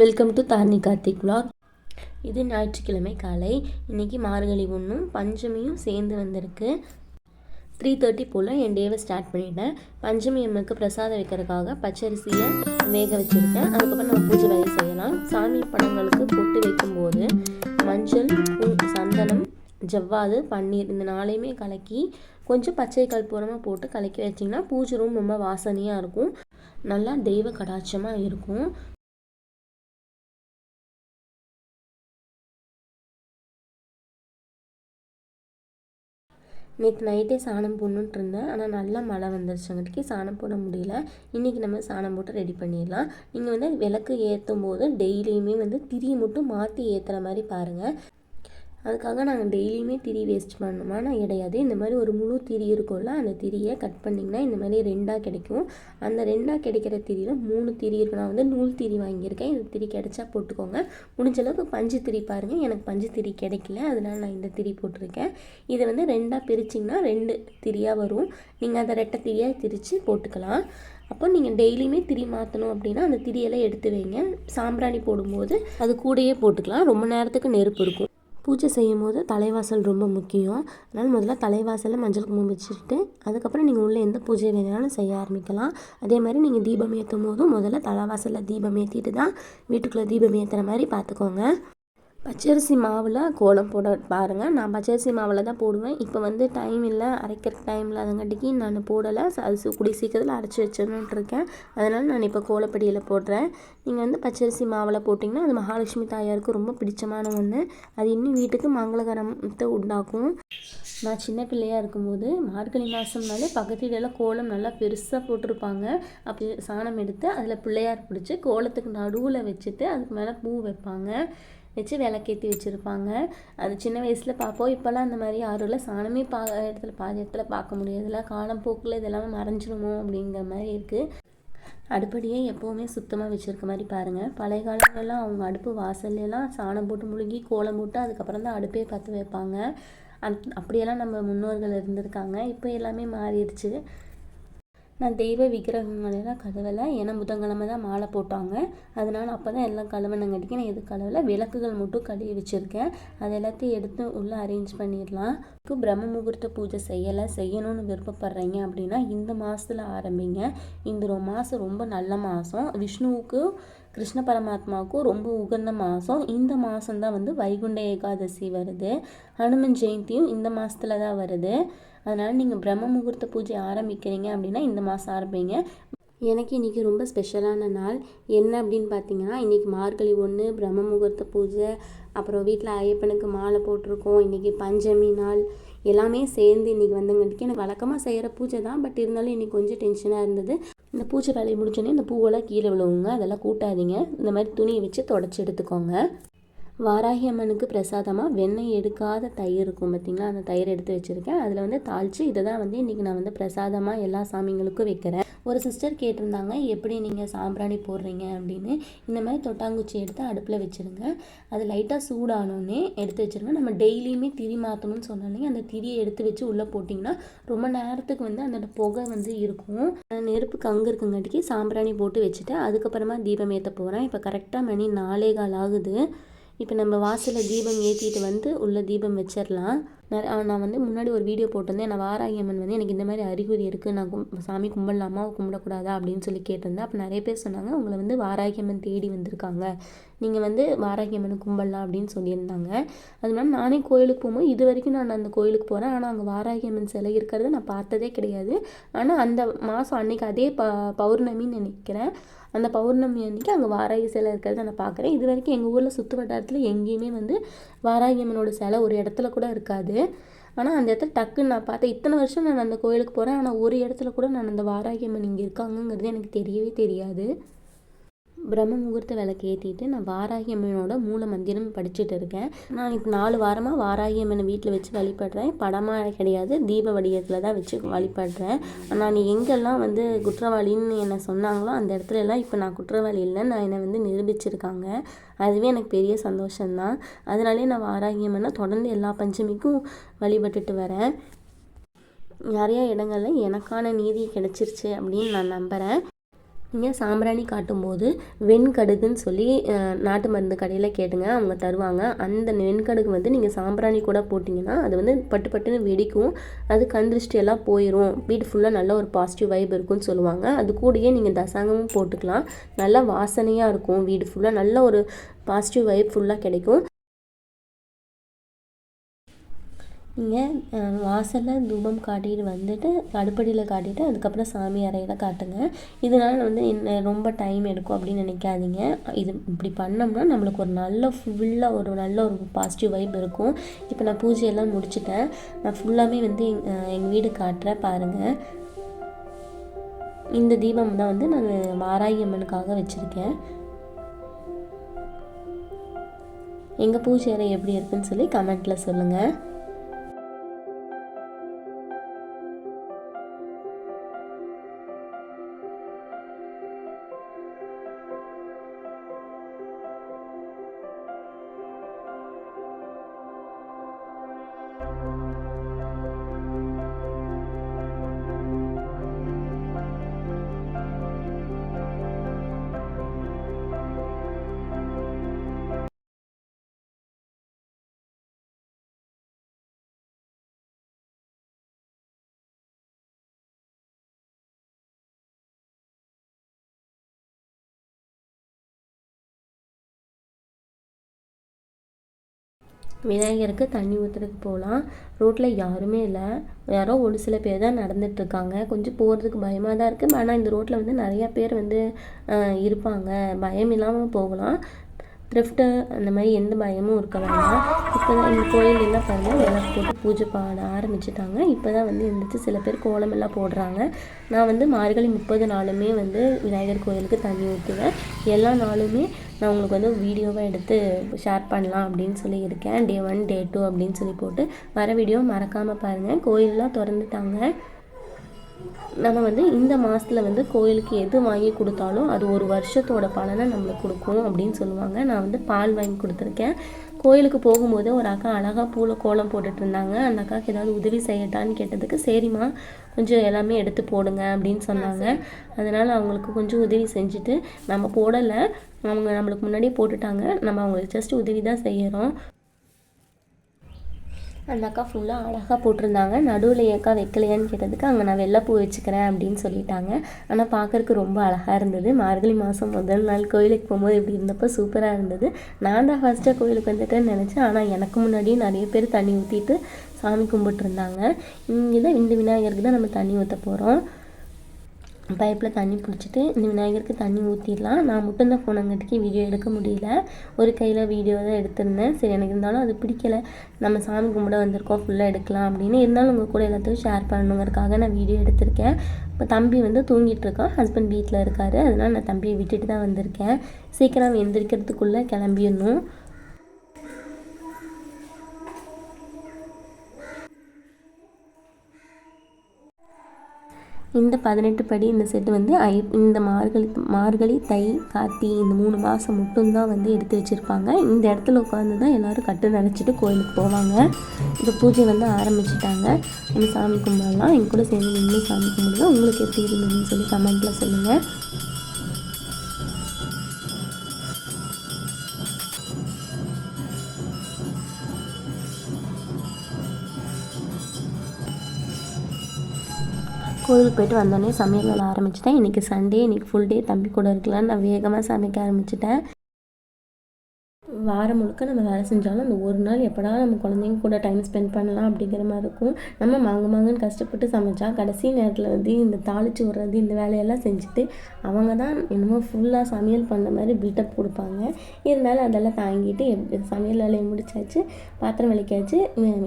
Welcome to Dharani Karthik vlog இது ஞாயிற்றுக்கிழமை காலை. இன்னைக்கு மார்கழி ஒன்றும் பஞ்சமியும் சேர்ந்து வந்திருக்கு. த்ரீ தேர்ட்டி போல் என் டேவை ஸ்டார்ட் பண்ணிட்டேன். பஞ்சமி அம்மனுக்கு பிரசாதம் வைக்கிறதுக்காக பச்சரிசியை வேக வச்சுருக்கேன். அதுக்கப்புறம் நம்ம பூஜை வேலை செய்யலாம். சாமி படங்களுக்கு பொட்டு வைக்கும்போது மஞ்சள் சந்தனம் ஜவ்வாது பன்னீர் இந்த நாளையுமே கலக்கி கொஞ்சம் பச்சை கற்பூரமாக போட்டு கலக்கி வச்சிங்கன்னா பூஜை ரூம் ரொம்ப வாசனையாக இருக்கும். நல்லா தெய்வ கடாட்சமாக இருக்கும். நேற்று நைட்டே சாணம் போடணுன்ட்டு இருந்தேன். ஆனால் நல்லா மழை வந்துருச்சுங்கிறதுக்கு சாணம் போட முடியல. இன்றைக்கி நம்ம சாணம் போட்டு ரெடி பண்ணிடலாம். நீங்கள் வந்து விளக்கு ஏற்றும் போது டெய்லியுமே வந்து திரியை மட்டும் மாற்றி ஏற்றுற மாதிரி பாருங்கள் அதுக்காக நாங்கள் டெய்லியுமே திரி வேஸ்ட் பண்ணணுமானா கிடையாது. இந்த மாதிரி ஒரு முழு திரி இருக்கும்ல அந்த திரியை கட் பண்ணிங்கன்னா இந்த மாதிரி ரெண்டாக கிடைக்கும். அந்த ரெண்டாக கிடைக்கிற திரியில் மூணு திரி இருக்கும் நான் வந்து நூல் திரி வாங்கியிருக்கேன். இந்த திரி கிடைச்சா போட்டுக்கோங்க. முடிஞ்ச அளவுக்கு பஞ்சு திரி பாருங்கள் எனக்கு பஞ்சு திரி கிடைக்கல. அதனால் நான் இந்த திரி போட்டிருக்கேன். இதை வந்து ரெண்டாக பிரிச்சிங்கன்னா ரெண்டு திரியாக வரும். நீங்கள் அதை ரெட்டை திரியாக திரித்து போட்டுக்கலாம். அப்போ நீங்கள் டெய்லியுமே திரி மாற்றணும் அப்படின்னா அந்த திரியெல்லாம் எடுத்து வைங்க. சாம்பிராணி போடும்போது அது கூடயே போட்டுக்கலாம். ரொம்ப நேரத்துக்கு நெருப்பு இருக்கும். பூஜை செய்யும் போது தலைவாசல் ரொம்ப முக்கியம். அதனால் முதல்ல தலைவாசலில் மஞ்சள் குங்குமம் வச்சுட்டு அதுக்கப்புறம் நீங்கள் உள்ளே எந்த பூஜை வேணாலும் செய்ய ஆரம்பிக்கலாம். அதே மாதிரி நீங்கள் தீபம் ஏற்றும் போதும் முதல்ல தலைவாசலில் தீபம் ஏற்றிட்டு தான் வீட்டுக்குள்ளே தீபம் ஏற்றுற மாதிரி பார்த்துக்கோங்க. பச்சரிசி மாவில் கோலம் போட பாருங்கள் நான் பச்சரிசி மாவில் தான் போடுவேன். இப்போ வந்து டைம் இல்லை. அரைக்கிற டைம் இல்லாதங்காட்டிக்கு நான் போடலை. அது சு- கூடிய சீக்கிரத்தில் அரைச்சி வச்சிடணுன்ட்டு இருக்கேன். அதனால் நான் இப்போ கோலப்படியில் போடுறேன். நீங்கள் வந்து பச்சரிசி மாவில் போட்டிங்கன்னா அது மகாலட்சுமி தாயாருக்கு ரொம்ப பிடிச்சமான ஒன்று அது இன்னும் வீட்டுக்கு மங்களகரத்தை உண்டாக்கும். நான் சின்ன பிள்ளையாக இருக்கும்போது மார்கழி மாதம்னாலே பக்கத்து வீடெல்லாம் கோலம் நல்லா பெருசாக போட்டிருப்பாங்க. அப்படி சாணம் எடுத்து அதில் பிள்ளையார் பிடிச்சி கோலத்துக்கு நடுவில் வச்சுட்டு அதுக்கு மேலே பூ வைப்பாங்க. வச்சு விளக்கேற்றி வச்சுருப்பாங்க. அது சின்ன வயசில் பார்ப்போம் இப்போல்லாம் அந்த மாதிரி யாரும் இல்லை. சாணமே பா இடத்துல பாதி இடத்துல பார்க்க முடியாதுல்ல. காலம் போக்கில் இதெல்லாமே மறைஞ்சிருமோ அப்படிங்கிற மாதிரி இருக்குது அடுப்படியே எப்போவுமே சுத்தமாக வச்சுருக்க மாதிரி பாருங்கள் பழைய காலத்துலலாம் அவங்க அடுப்பு வாசல்லாம் சாணம் போட்டு முழுகி கோலம் போட்டு அதுக்கப்புறம் தான் அடுப்பே பற்ற வைப்பாங்க. அந் அப்படியெல்லாம் நம்ம முன்னோர்கள் இருந்திருக்காங்க. இப்போ எல்லாமே மாறிடுச்சு. நான் தெய்வ விக்கிரகங்களெல்லாம் கழுவலை ஏன்னா புதன்கிழமை தான் மாலை போட்டாங்க. அதனால் அப்போ தான் எல்லாம் கழுவினங்காட்டிக்கு நான் எது கழுவலை விளக்குகள் மட்டும் கழுவி வச்சுருக்கேன். அது எல்லாத்தையும் எடுத்து உள்ளே அரேஞ்ச் பண்ணிடலாம். இப்போ பிரம்ம முகூர்த்த பூஜை செய்யலை. செய்யணும்னு விருப்பப்படுறீங்க அப்படின்னா இந்த மாதத்தில் ஆரம்பிங்க. இந்த மாதம் ரொம்ப நல்ல மாதம் விஷ்ணுவுக்கு கிருஷ்ண பரமாத்மாவுக்கும் ரொம்ப உகந்த மாதம் இந்த மாதம் தான் வந்து வைகுண்ட ஏகாதசி வருது. ஹனுமன் ஜெயந்தியும் இந்த மாதத்துல தான் வருது. அதனால் நீங்கள் பிரம்ம முகூர்த்த பூஜை ஆரம்பிக்கிறீங்க அப்படின்னா இந்த மாதம் ஆரம்பிங்க. எனக்கு இன்றைக்கி ரொம்ப ஸ்பெஷலான நாள். என்ன அப்படின்னு பார்த்தீங்கன்னா இன்றைக்கி மார்கழி ஒன்று பிரம்ம முகூர்த்த பூஜை அப்புறம் வீட்டில் ஐயப்பனுக்கு மாலை போட்டிருக்கோம் இன்றைக்கி பஞ்சமி நாள். எல்லாமே சேர்ந்து இன்றைக்கி வந்தங்காட்டிக்கு எனக்கு வழக்கமாக செய்கிற பூஜை தான் பட் இருந்தாலும் இன்றைக்கி கொஞ்சம் டென்ஷனாக இருந்தது. இந்த பூஜை வேலையை முடிச்சோடனே இந்த பூவெல்லாம் கீழே விழுவுங்க அதெல்லாம் கூட்டாதீங்க. இந்த மாதிரி துணியை வச்சு தொடச்சி எடுத்துக்கோங்க. வாராகி அம்மனுக்கு பிரசாதமாக வெண்ணெய் எடுக்காத தயிர் இருக்கும் பார்த்தீங்களா அந்த தயிர் எடுத்து வச்சுருக்கேன். அதில் வந்து தாளித்து இதை தான் வந்து இன்றைக்கி நான் வந்து பிரசாதமாக எல்லா சாமிங்களுக்கும் வைக்கிறேன். ஒரு சிஸ்டர் கேட்டிருந்தாங்க எப்படி நீங்கள் சாம்பிராணி போடுறீங்க? அப்படின்னு. இந்த மாதிரி தொட்டாங்குச்சி எடுத்து அடுப்பில் வச்சுருங்க. அது லைட்டாக சூடானோன்னே எடுத்து வச்சுருங்க. நம்ம டெய்லியுமே திரி மாற்றணும்னு சொன்னோன்னே அந்த திரியை எடுத்து வச்சு உள்ளே போட்டிங்கன்னா ரொம்ப நேரத்துக்கு வந்து அந்த புகை வந்து இருக்கும். நெருப்பு கங்கு இருக்குங்காட்டிக்கு சாம்பிராணி போட்டு வச்சுட்டு அதுக்கப்புறமா தீபம் ஏற்ற போகிறேன் இப்போ கரெக்டாக மணி நாலே கால் ஆகுது. இப்போ நம்ம வாசலில் தீபம் ஏற்றிட்டு வந்து உள்ள தீபம் வச்சிடலாம் நான் நான் வந்து முன்னாடி ஒரு வீடியோ போட்டிருந்தேன். நான் வாராகி அம்மன் வந்து எனக்கு இந்த மாதிரி அறிகுறி இருக்குது நான் கும் சாமி கும்பிடலாமா? கும்பிடக்கூடாதா? அப்படின்னு சொல்லி கேட்டிருந்தேன். அப்போ நிறைய பேர் சொன்னாங்க உங்களை வந்து வாராகி அம்மன் தேடி வந்திருக்காங்க. நீங்கள் வந்து வாராகி அம்மன் கும்பிடலாம் அப்படின்னு சொல்லியிருந்தாங்க. அது மாதிரி நானே கோயிலுக்கு போகும்போது இது வரைக்கும் நான் அந்த கோயிலுக்கு போகிறேன் ஆனால் அங்கே வாராகி அம்மன் சிலை இருக்கிறத நான் பார்த்ததே கிடையாது. ஆனால் அந்த மாதம் அன்னைக்கு அதே ப பௌர்ணமின்னு நினைக்கிறேன். அந்த பௌர்ணமி அன்னைக்கு அங்கே வாராகி சிலை இருக்கிறத நான் பார்க்குறேன். இது வரைக்கும் எங்கள் ஊரில் சுற்று வட்டாரத்தில் எங்கேயுமே வந்து வாராகியம்மனோட சிலை ஒரு இடத்துல கூட இருக்காது. ஆனால் அந்த இடத்துல டக்குன்னு நான் பார்த்தேன். இத்தனை வருஷம் நான் அந்த கோயிலுக்கு போகிறேன் ஆனால் ஒரு இடத்துல கூட நான் அந்த வாராகியம்மன் இங்கே இருக்காங்கங்கிறது எனக்கு தெரியவே தெரியாது. பிரம்ம முகூர்த்த விளக்கு ஏற்றிட்டு நான் வாராகி அம்மனோட மூல மந்திரம் படிச்சுட்டு இருக்கேன். நான் இப்போ நாலு வாரமாக வாராகி அம்மனை வீட்டில் வச்சு வழிபடுறேன். படமாக கிடையாது தீப வடிவத்தில் தான் வச்சு வழிபடுறேன். நான் எங்கெல்லாம் வந்து குற்றவாளின்னு என்னை சொன்னாங்களோ அந்த இடத்துல எல்லாம் இப்போ நான் குற்றவாளி இல்லை. நான் என்னை வந்து நிரூபிச்சிருக்காங்க. அதுவே எனக்கு பெரிய சந்தோஷம்தான். அதனாலே நான் வாராகி அம்மனை தொடர்ந்து எல்லா பஞ்சமிக்கும் வழிபட்டுட்டு வரேன். நிறையா இடங்களில் எனக்கான நீதி கிடைச்சிருச்சு அப்படின்னு நான் நம்புகிறேன் நீங்கள் சாம்பிராணி காட்டும்போது வெண்கடுகுன்னு சொல்லி நாட்டு மருந்து கடையில் கேட்டுங்க. அவங்க தருவாங்க. அந்த வெண்கடுகு வந்து நீங்கள் சாம்பிராணி கூட போட்டிங்கன்னா அது வந்து பட்டு பட்டுன்னு வெடிக்கும். அது கண் எல்லாம் போயிடும் வீடு ஃபுல்லாக நல்ல ஒரு பாசிட்டிவ் வைப் இருக்கும்னு சொல்லுவாங்க. அது கூடயே நீங்கள் தசாங்கமும் போட்டுக்கலாம். நல்லா வாசனையாக இருக்கும். வீடு ஃபுல்லாக நல்ல ஒரு பாசிட்டிவ் வைப் ஃபுல்லாக கிடைக்கும். நீங்கள் வாசலில் தூபம் காட்டிட்டு வந்துட்டு அடுப்படியில் காட்டிட்டு அதுக்கப்புறம் சாமி அறையில் காட்டுங்க. இதனால் வந்து என்ன ரொம்ப டைம் எடுக்கும் அப்படின்னு நினைக்காதீங்க. இது இப்படி பண்ணோம்னா நம்மளுக்கு ஒரு நல்ல ஃபுல்லாக ஒரு நல்ல ஒரு பாசிட்டிவ் வைப் இருக்கும். இப்போ நான் பூஜையெல்லாம் முடிச்சுட்டேன். நான் ஃபுல்லாமே வந்து எங்கள் வீடு காட்டுறேன் பாருங்கள் இந்த தீபம் தான் வந்து நான் வாராகி அம்மனுக்காக வச்சுருக்கேன். எங்கள் பூஜை அறை எப்படி இருக்குன்னு சொல்லி கமெண்ட்டில் சொல்லுங்கள் விநாயகருக்கு தண்ணி ஊற்றுறதுக்கு போகலாம் ரோட்டில் யாருமே இல்லை. யாரோ ஒரு சில பேர் தான் நடந்துகிட்ருக்காங்க கொஞ்சம் போகிறதுக்கு பயமாக தான் இருக்குது ஆனால் இந்த ரோட்டில் வந்து நிறையா பேர் வந்து இருப்பாங்க. பயம் இல்லாமல் போகலாம். த்ரிஃப்ட்டு அந்த மாதிரி எந்த பயமும் இருக்க வேண்டாம். இப்போ தான் இந்த கோயில் என்ன பாருங்க விளக்கு போட்டு பூஜை பாட ஆரம்பிச்சிட்டாங்க. இப்போ தான் வந்து எழுந்திரிச்சு சில பேர் கோலம் எல்லாம் போடுறாங்க. நான் வந்து மார்கழி முப்பது நாளுமே வந்து விநாயகர் கோயிலுக்கு தண்ணி ஊற்றுவேன் எல்லா நாளுமே நான் உங்களுக்கு வந்து வீடியோவாக எடுத்து ஷேர் பண்ணலாம் அப்படின்னு சொல்லி இருக்கேன் டே ஒன் டே டூ அப்படின்னு சொல்லி போட்டு வர வீடியோ மறக்காமல் பாருங்கள் கோயிலெலாம் திறந்துட்டாங்க. நம்ம வந்து இந்த மாதத்தில் வந்து கோயிலுக்கு எது வாங்கி கொடுத்தாலும் அது ஒரு வருஷத்தோட பலனை நம்மளுக்கு கொடுக்கும் அப்படின்னு சொல்லுவாங்க. நான் வந்து பால் வாங்கி கொடுத்துருக்கேன். கோயிலுக்கு போகும்போது ஒரு அக்கா அழகாக பூல கோலம் போட்டுட்டு இருந்தாங்க. அந்த அக்காவுக்கு ஏதாவது உதவி செய்யட்டான்னு கேட்டதுக்கு சரிம்மா கொஞ்சம் எல்லாமே எடுத்து போடுங்க அப்படின்னு சொன்னாங்க. அதனால் அவங்களுக்கு கொஞ்சம் உதவி செஞ்சுட்டு நம்ம போடலை. அவங்க நம்மளுக்கு முன்னாடியே போட்டுட்டாங்க. நம்ம அவங்களுக்கு ஜஸ்ட் உதவி தான் செய்கிறோம் அந்த அக்கா ஃபுல்லாக அழகாக போட்டிருந்தாங்க. நடுவில் ஏக்கா வைக்கலையான்னு கேட்டதுக்கு அங்கே நான் வெள்ளைப்பூ வச்சுக்கிறேன் அப்படின்னு சொல்லிட்டாங்க. ஆனால் பார்க்கறக்கு ரொம்ப அழகாக இருந்தது. மார்கழி மாதம் முதல் நாள் கோயிலுக்கு போகும்போது இப்படி இருந்தப்போ சூப்பராக இருந்தது. நான் தான் ஃபஸ்ட்டாக கோயிலுக்கு வந்துட்டேன்னு நினச்சேன். ஆனால் எனக்கு முன்னாடியே நிறைய பேர் தண்ணி ஊற்றிட்டு சாமி கும்பிட்டுருந்தாங்க. இங்கே தான் இந்த விநாயகருக்கு தான் நம்ம தண்ணி ஊற்ற போகிறோம் பைப்பில் தண்ணி பிடிச்சிட்டு இந்த விநாயகருக்கு தண்ணி ஊற்றிடலாம் நான் மட்டும்தான் போனங்காட்டிக்கு வீடியோ எடுக்க முடியல. ஒரு கையில் வீடியோ தான் எடுத்திருந்தேன். சரி எனக்கு இருந்தாலும் அது பிடிக்கல. நம்ம சாமி கும்பிட வந்திருக்கோம் ஃபுல்லாக எடுக்கலாம் அப்படின்னு. இருந்தாலும் உங்கள் கூட எல்லாத்தையும் ஷேர் பண்ணணுங்கிறதுக்காக நான் வீடியோ எடுத்திருக்கேன். இப்போ தம்பி வந்து தூங்கிட்டு இருக்கான் ஹஸ்பண்ட் வீட்டில் இருக்காரு. அதனால் நான் தம்பியை விட்டுட்டு தான் வந்திருக்கேன். சீக்கிரம் எந்திரிக்கிறதுக்குள்ளே கிளம்பிடணும். இந்த பதினெட்டு படி இந்த செட்டு வந்து ஐ இந்த மார்கழி மார்கழி தை கார்த்தி இந்த மூணு மாதம் மட்டும்தான் வந்து எடுத்து வச்சுருப்பாங்க. இந்த இடத்துல உட்காந்து தான் எல்லோரும் கட்டு நினச்சிட்டு கோயிலுக்கு போவாங்க. இந்த பூஜை வந்து ஆரம்பிச்சிட்டாங்க. இன்னும் சாமி கும்பிடலாம். என் கூட சேர்ந்து இன்னும் சாமி கும்பிடுங்க. உங்களுக்கு எப்படி இருந்ததுன்னு சொல்லி கமெண்ட்டில் சொல்லுங்கள் கோயிலுக்கு போயிட்டு வந்தோடனே சமையல் வேலை ஆரம்பிச்சிட்டேன். இன்றைக்கி சண்டே இன்றைக்கி ஃபுல் டே தம்பி கூட இருக்கலாம்னு நான் வேகமாக சமைக்க ஆரம்பிச்சிட்டேன். வாரம் முழுக்க நம்ம வேலை செஞ்சாலும் அந்த ஒரு நாள் எப்படா நம்ம குழந்தைங்க கூட டைம் ஸ்பெண்ட் பண்ணலாம் அப்படிங்கிற மாதிரி இருக்கும். நம்ம மாங்க மாங்கன்னு கஷ்டப்பட்டு சமைச்சா கடைசி நேரத்தில் வந்து இந்த தாளிச்சு விட்றது இந்த வேலையெல்லாம் செஞ்சுட்டு அவங்க தான் என்னமோ ஃபுல்லாக சமையல் பண்ண மாதிரி பில்டப் கொடுப்பாங்க. இருந்தாலும் அதெல்லாம் தாங்கிட்டு சமையல் வேலையை முடிச்சாச்சு. பாத்திரம் விளக்கியாச்சு.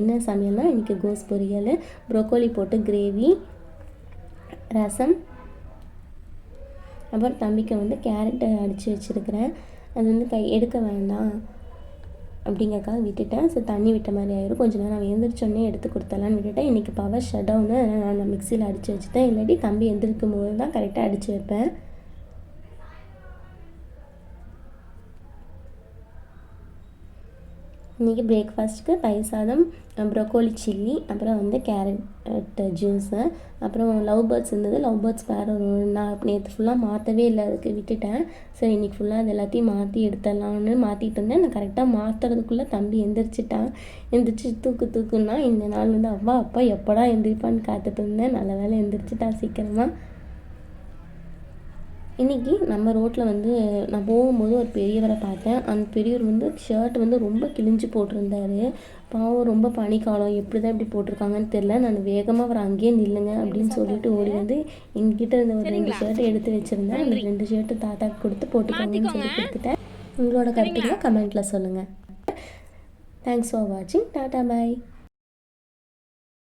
என்ன சமையல்னால் இன்றைக்கி கோஸ் பொரியல் ப்ரோக்கோலி போட்டு கிரேவி ரசம். அப்புறம் தம்பிக்கு வந்து கேரட்டு அடித்து வச்சுருக்கிறேன். அது வந்து கை எடுக்க வேண்டாம் அப்படிங்கக்காக விட்டுட்டேன். ஸோ தண்ணி விட்ட மாதிரி ஆயிரும். கொஞ்ச நேரம் அவன் எழுந்திரிச்சோடனே எடுத்து கொடுத்தலான்னு விட்டுட்டேன். இன்றைக்கி பவர் ஷட் டவுனு நான் மிக்சியில் அடித்து வச்சுட்டேன். இல்லாட்டி தம்பி எந்திரிக்கும் போது தான் கரெக்டாக அடித்து வைப்பேன். இன்றைக்கி பிரேக்ஃபாஸ்ட்டுக்கு பயிர் சாதம் ப்ரொக்கோலி சில்லி அப்புறம் வந்து கேரட் ஜூஸு அப்புறம் லவ் பேர்ட்ஸ் இருந்தது. லவ் பேர்ட்ஸ் வேறு ஒரு நான் நேற்று ஃபுல்லாக மாற்றவே இல்லை அதுக்கு விட்டுட்டேன். சரி இன்றைக்கி ஃபுல்லாக அது எல்லாத்தையும் மாற்றி எடுத்துடலான்னு மாற்றிட்டு இருந்தேன். நான் கரெக்டாக மாற்றுறதுக்குள்ளே தம்பி எந்திரிச்சிட்டான். எந்திரிச்சு தூக்கு தூக்குன்னா இந்த நாள் வந்து அவ்வா அப்பா எப்படா எந்திரிப்பான்னு காத்துட்டு இருந்தேன். நல்ல வேலை எந்திரிச்சிட்டான் சீக்கிரமாக இன்றைக்கி நம்ம ரோட்டில் வந்து நான் போகும்போது ஒரு பெரியவரை பார்த்தேன். அந்த பெரியவர் வந்து ஷர்ட் வந்து ரொம்ப கிழிஞ்சு போட்டிருந்தாரு. பாவம் ரொம்ப பனிக்காலம். எப்படி தான் இப்படி போட்டிருக்காங்கன்னு தெரில நான் வேகமாக அவர் அங்கேயே நில்லுங்க அப்படின்னு சொல்லிட்டு ஓடி வந்து எங்கிட்ட இருந்த ஒரு ரெண்டு ஷர்ட் எடுத்து வச்சுருந்தேன். அந்த ரெண்டு ஷர்ட்டு தாத்தாக்கு கொடுத்து போட்டுக்கோங்கன்னு சொல்லி கொடுத்துட்டேன். உங்களோட கருத்துக்களை கமெண்ட்டில் சொல்லுங்கள் தேங்க்ஸ் ஃபார் வாட்சிங் டாடா பாய்